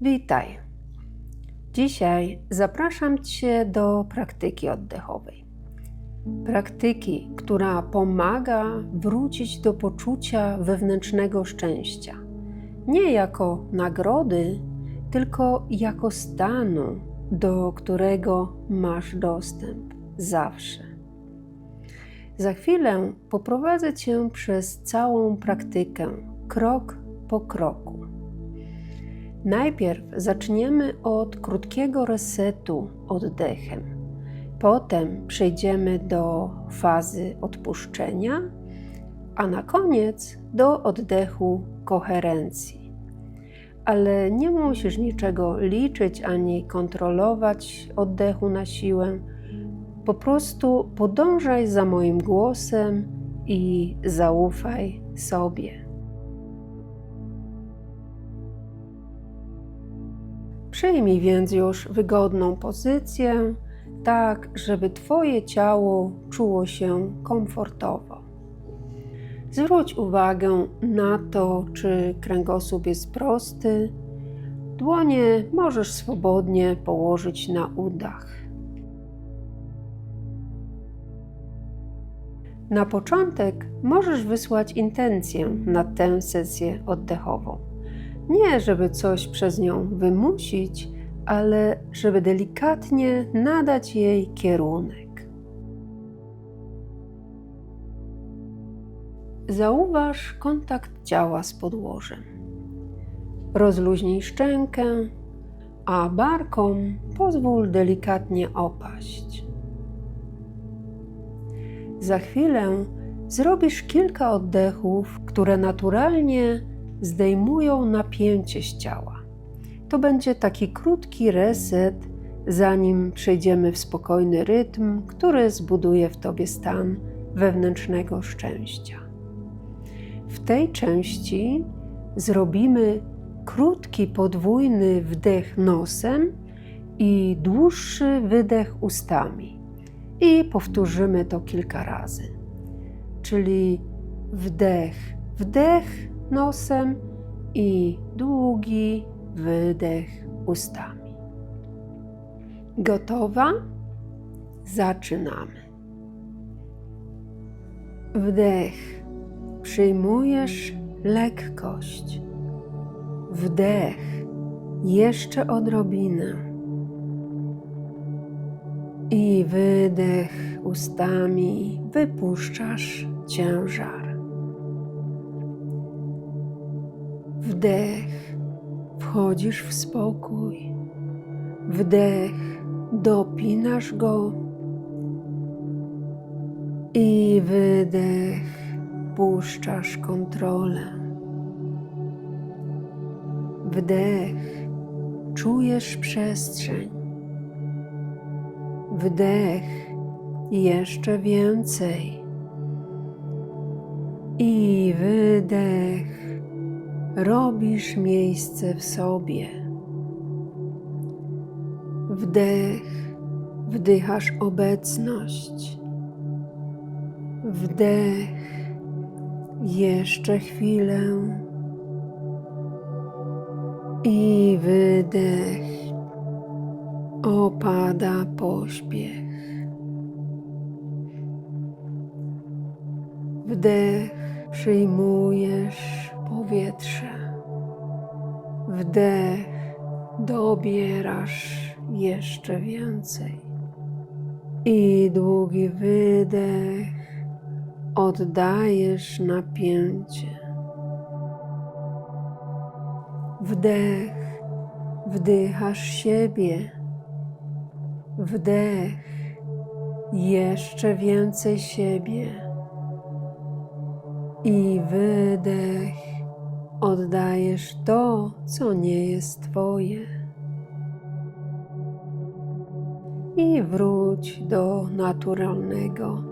Witaj. Dzisiaj zapraszam Cię do praktyki oddechowej. Praktyki, która pomaga wrócić do poczucia wewnętrznego szczęścia. Nie jako nagrody, tylko jako stanu, do którego masz dostęp zawsze. Za chwilę poprowadzę Cię przez całą praktykę, krok po kroku. Najpierw zaczniemy od krótkiego resetu oddechem. Potem przejdziemy do fazy odpuszczenia, a na koniec do oddechu koherencji. Ale nie musisz niczego liczyć ani kontrolować oddechu na siłę. Po prostu podążaj za moim głosem i zaufaj sobie. Przyjmij więc już wygodną pozycję, tak żeby Twoje ciało czuło się komfortowo. Zwróć uwagę na to, czy kręgosłup jest prosty. Dłonie możesz swobodnie położyć na udach. Na początek możesz wysłać intencję na tę sesję oddechową. Nie, żeby coś przez nią wymusić, ale żeby delikatnie nadać jej kierunek. Zauważ kontakt ciała z podłożem. Rozluźnij szczękę, a barkom pozwól delikatnie opaść. Za chwilę zrobisz kilka oddechów, które naturalnie zdejmują napięcie z ciała. To będzie taki krótki reset, zanim przejdziemy w spokojny rytm, który zbuduje w tobie stan wewnętrznego szczęścia. W tej części zrobimy krótki podwójny wdech nosem i dłuższy wydech ustami. I powtórzymy to kilka razy. Czyli wdech, wdech nosem i długi wydech ustami. Gotowa? Zaczynamy. Wdech. Przyjmujesz lekkość. Wdech. Jeszcze odrobinę. I wydech ustami wypuszczasz ciężar. Wdech, wchodzisz w spokój. Wdech, dopinasz go. I wydech, puszczasz kontrolę. Wdech, czujesz przestrzeń. Wdech, jeszcze więcej. I wydech robisz miejsce w sobie. Wdech, wdychasz obecność. Wdech, jeszcze chwilę. I wydech, opada pośpiech. Wdech, przyjmujesz powietrze. Wdech, dobierasz jeszcze więcej. I długi wydech, oddajesz napięcie. Wdech, wdychasz siebie. Wdech, jeszcze więcej siebie. I wydech, oddajesz to, co nie jest Twoje. I wróć do naturalnego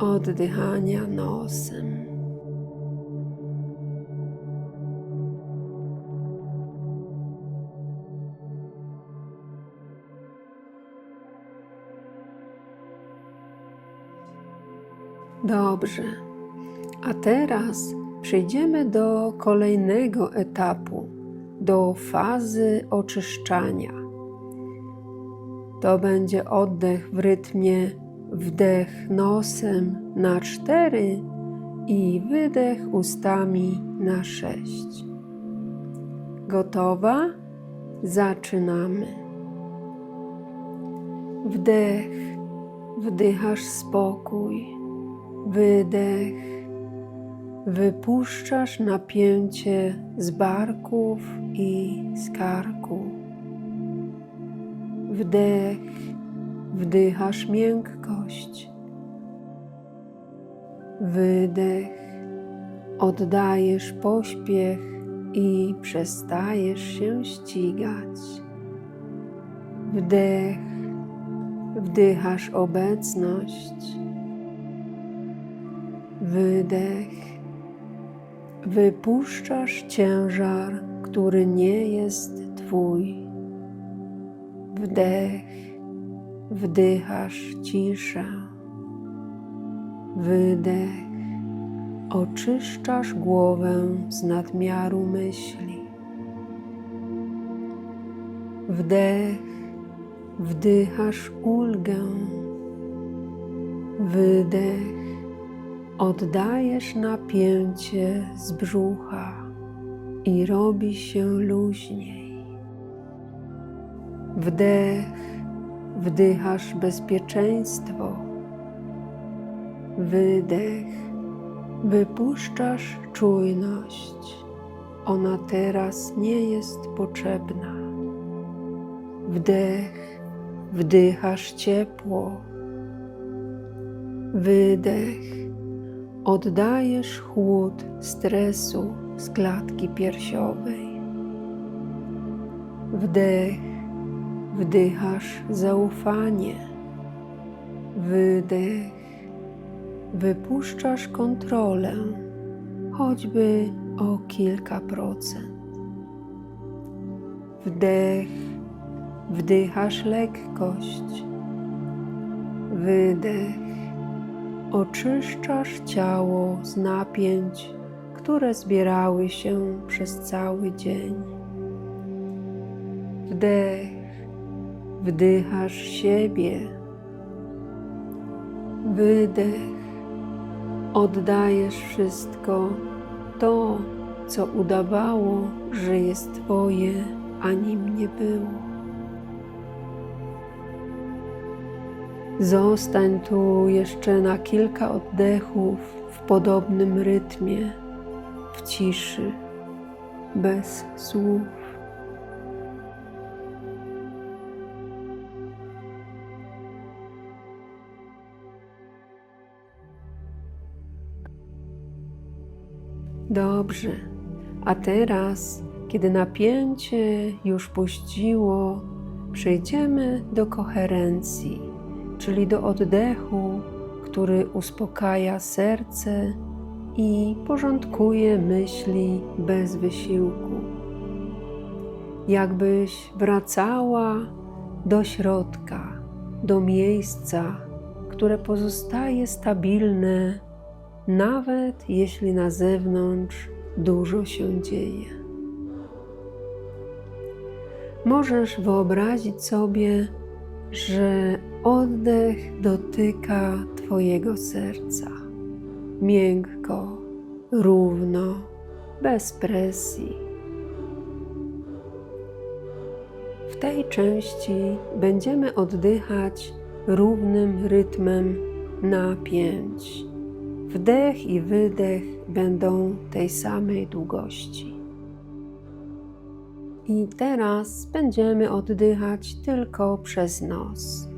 oddychania nosem. Dobrze. A teraz przejdziemy do kolejnego etapu do fazy oczyszczania. To będzie oddech w rytmie wdech nosem na cztery i wydech ustami na sześć. Gotowa? Zaczynamy. Wdech, wdychasz spokój, wydech, wypuszczasz napięcie z barków i z karku. Wdech, wdychasz miękkość, wydech, oddajesz pośpiech i przestajesz się ścigać. Wdech, wdychasz obecność, wydech, wypuszczasz ciężar, który nie jest Twój. Wdech, wdychasz ciszę, wydech, oczyszczasz głowę z nadmiaru myśli. Wdech, wdychasz ulgę, wydech, oddajesz napięcie z brzucha i robi się luźniej. Wdech, wdychasz bezpieczeństwo, wydech, wypuszczasz czujność. Ona teraz nie jest potrzebna. Wdech, wdychasz ciepło, wydech, oddajesz chłód stresu z klatki piersiowej. Wdech, wdychasz zaufanie, wydech, wypuszczasz kontrolę, choćby o kilka procent. Wdech, wdychasz lekkość, wydech, oczyszczasz ciało z napięć, które zbierały się przez cały dzień. Wdech, wdychasz siebie, wydech, oddajesz wszystko to, co udawało, że jest Twoje, a nim nie było. Zostań tu jeszcze na kilka oddechów w podobnym rytmie, w ciszy, bez słów. Dobrze, a teraz, kiedy napięcie już puściło, przejdziemy do koherencji, czyli do oddechu, który uspokaja serce i porządkuje myśli bez wysiłku. Jakbyś wracała do środka, do miejsca, które pozostaje stabilne nawet jeśli na zewnątrz dużo się dzieje. Możesz wyobrazić sobie, że oddech dotyka Twojego serca miękko, równo, bez presji. W tej części będziemy oddychać równym rytmem na pięć Wdech i wydech będą tej samej długości. I teraz będziemy oddychać tylko przez nos.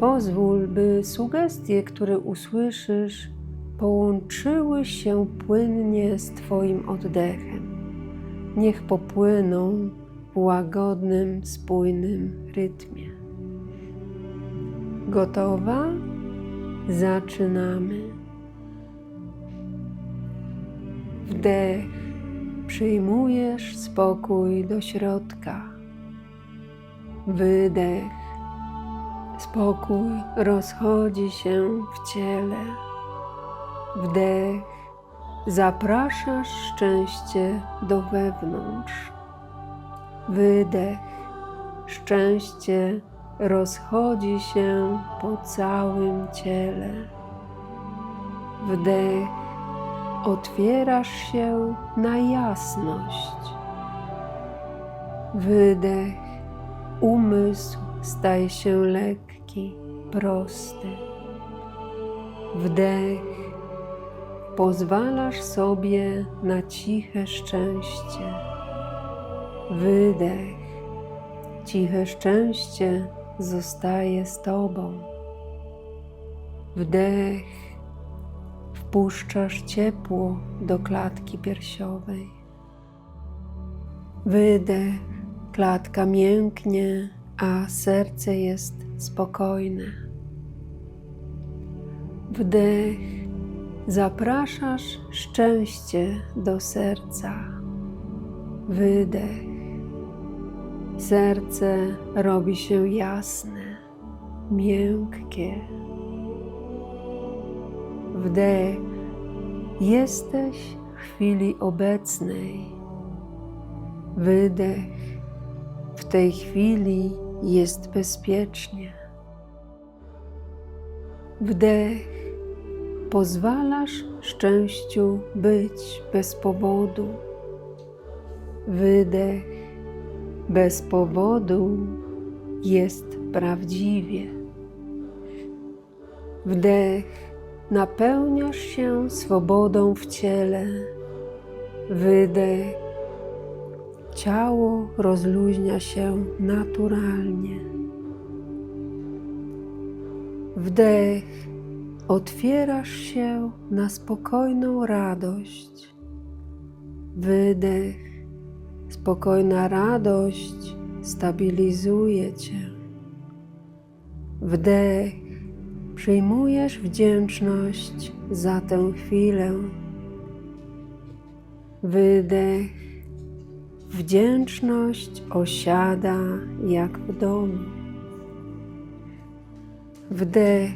Pozwól, by sugestie, które usłyszysz, połączyły się płynnie z Twoim oddechem. Niech popłyną w łagodnym, spójnym rytmie. Gotowa? Zaczynamy. Wdech. Przyjmujesz spokój do środka. Wydech. Spokój rozchodzi się w ciele. Wdech. zapraszasz szczęście do wewnątrz. Wydech. Szczęście rozchodzi się po całym ciele. Wdech. Otwierasz się na jasność. Wydech. Umysł staje się lekki, prosty. Wdech. Pozwalasz sobie na ciche szczęście. Wydech. Ciche szczęście zostaje z Tobą. Wdech. Wpuszczasz ciepło do klatki piersiowej. Wydech. Klatka mięknie, a serce jest spokojne. Wdech. Zapraszasz szczęście do serca. Wydech. Serce robi się jasne, miękkie. Wdech. Jesteś w chwili obecnej. Wydech. W tej chwili jest bezpiecznie. Wdech. Pozwalasz szczęściu być bez powodu. Wydech. Bez powodu jest prawdziwie. Wdech. Napełniasz się swobodą w ciele. Wydech. Ciało rozluźnia się naturalnie. Wdech. Otwierasz się na spokojną radość. Wydech. Spokojna radość stabilizuje Cię. Wdech. Przyjmujesz wdzięczność za tę chwilę. Wydech. Wdzięczność osiada jak w domu. Wdech.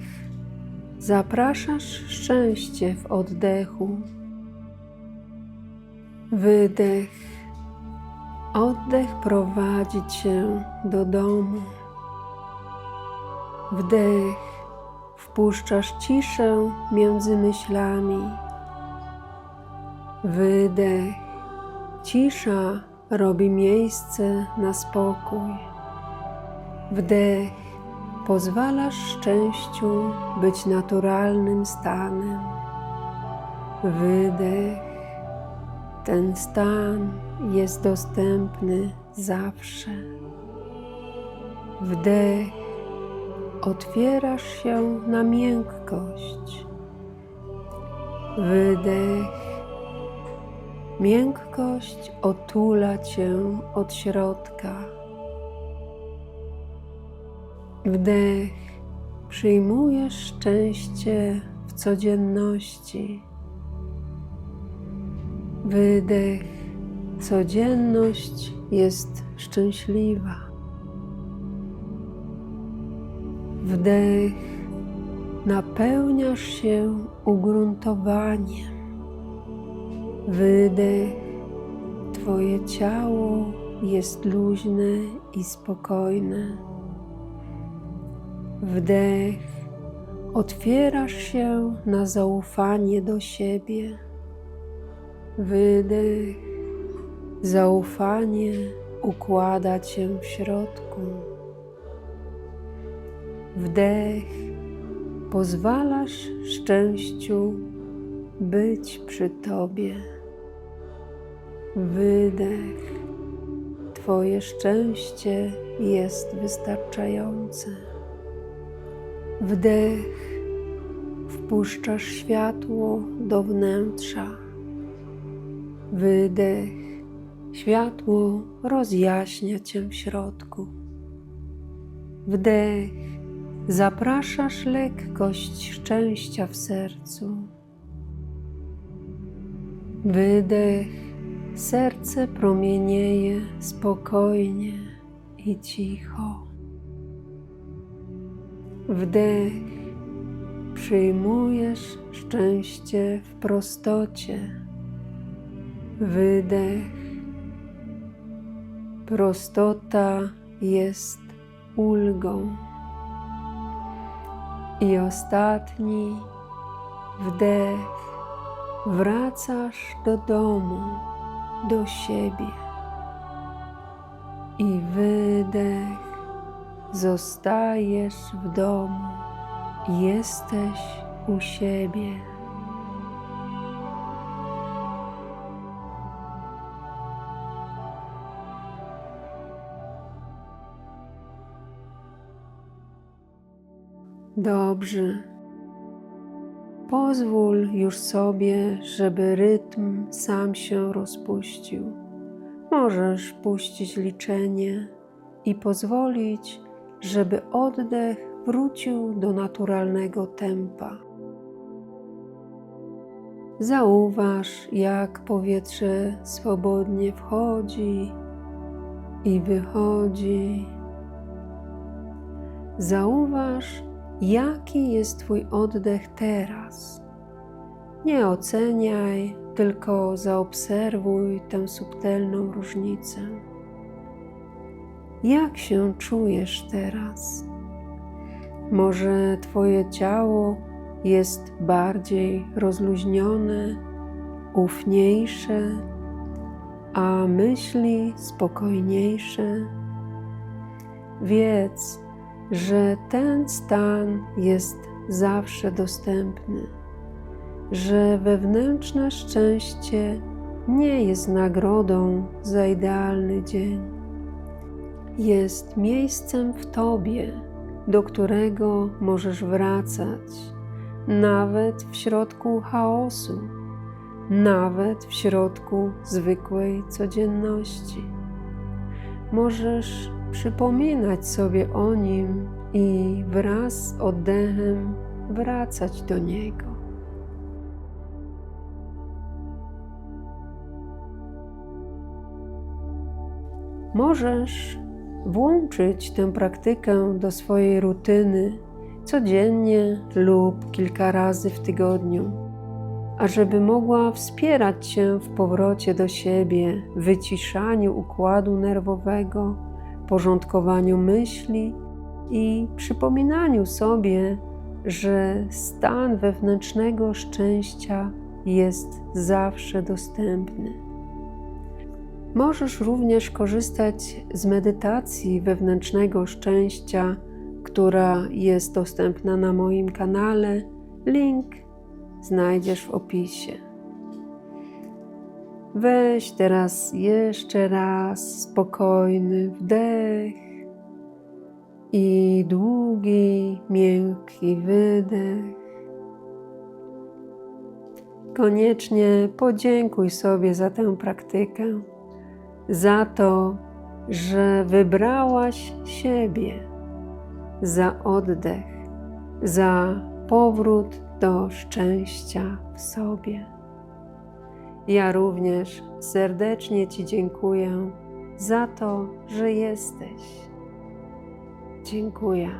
Zapraszasz szczęście w oddechu. Wydech. Oddech prowadzi cię do domu. Wdech. Wpuszczasz ciszę między myślami. Wydech. Cisza robi miejsce na spokój. Wdech. Pozwalasz szczęściu być naturalnym stanem. Wydech. Ten stan jest dostępny zawsze. Wdech. Otwierasz się na miękkość. Wydech. Miękkość otula cię od środka. Wdech. Przyjmujesz szczęście w codzienności. Wydech. Codzienność jest szczęśliwa. Wdech. Napełniasz się ugruntowaniem. Wydech. Twoje ciało jest luźne i spokojne. Wdech. Otwierasz się na zaufanie do siebie. Wydech. Zaufanie układa cię w środku. Wdech. Pozwalasz szczęściu być przy tobie. Wydech. Twoje szczęście jest wystarczające. Wdech. Wpuszczasz światło do wnętrza. Wydech. Światło rozjaśnia cię w środku. Wdech. Zapraszasz lekkość szczęścia w sercu. Wydech. Serce promienieje spokojnie i cicho. Wdech. Przyjmujesz szczęście w prostocie. wydech. Prostota jest ulgą. I ostatni wdech. Wracasz do domu, do siebie. I wydech. Zostajesz w domu. Jesteś u siebie. Dobrze. Pozwól już sobie, żeby rytm sam się rozpuścił. Możesz puścić liczenie i pozwolić, żeby oddech wrócił do naturalnego tempa. Zauważ, jak powietrze swobodnie wchodzi i wychodzi. Zauważ, jaki jest Twój oddech teraz. Nie oceniaj, tylko zaobserwuj tę subtelną różnicę. Jak się czujesz teraz? Może Twoje ciało jest bardziej rozluźnione, ufniejsze, a myśli spokojniejsze? Wiedz, że ten stan jest zawsze dostępny, że wewnętrzne szczęście nie jest nagrodą za idealny dzień. Jest miejscem w Tobie, do którego możesz wracać, nawet w środku chaosu, nawet w środku zwykłej codzienności. Możesz przypominać sobie o nim i wraz z oddechem wracać do niego. Możesz włączyć tę praktykę do swojej rutyny codziennie lub kilka razy w tygodniu, ażeby mogła wspierać Cię w powrocie do siebie, wyciszaniu układu nerwowego, porządkowaniu myśli i przypominaniu sobie, że stan wewnętrznego szczęścia jest zawsze dostępny. Możesz również korzystać z medytacji wewnętrznego szczęścia, która jest dostępna na moim kanale. Link znajdziesz w opisie. Weź teraz jeszcze raz spokojny wdech i długi, miękki wydech. Koniecznie podziękuj sobie za tę praktykę, za to, że wybrałaś siebie, za oddech, za powrót do szczęścia w sobie. Ja również serdecznie Ci dziękuję za to, że jesteś. Dziękuję.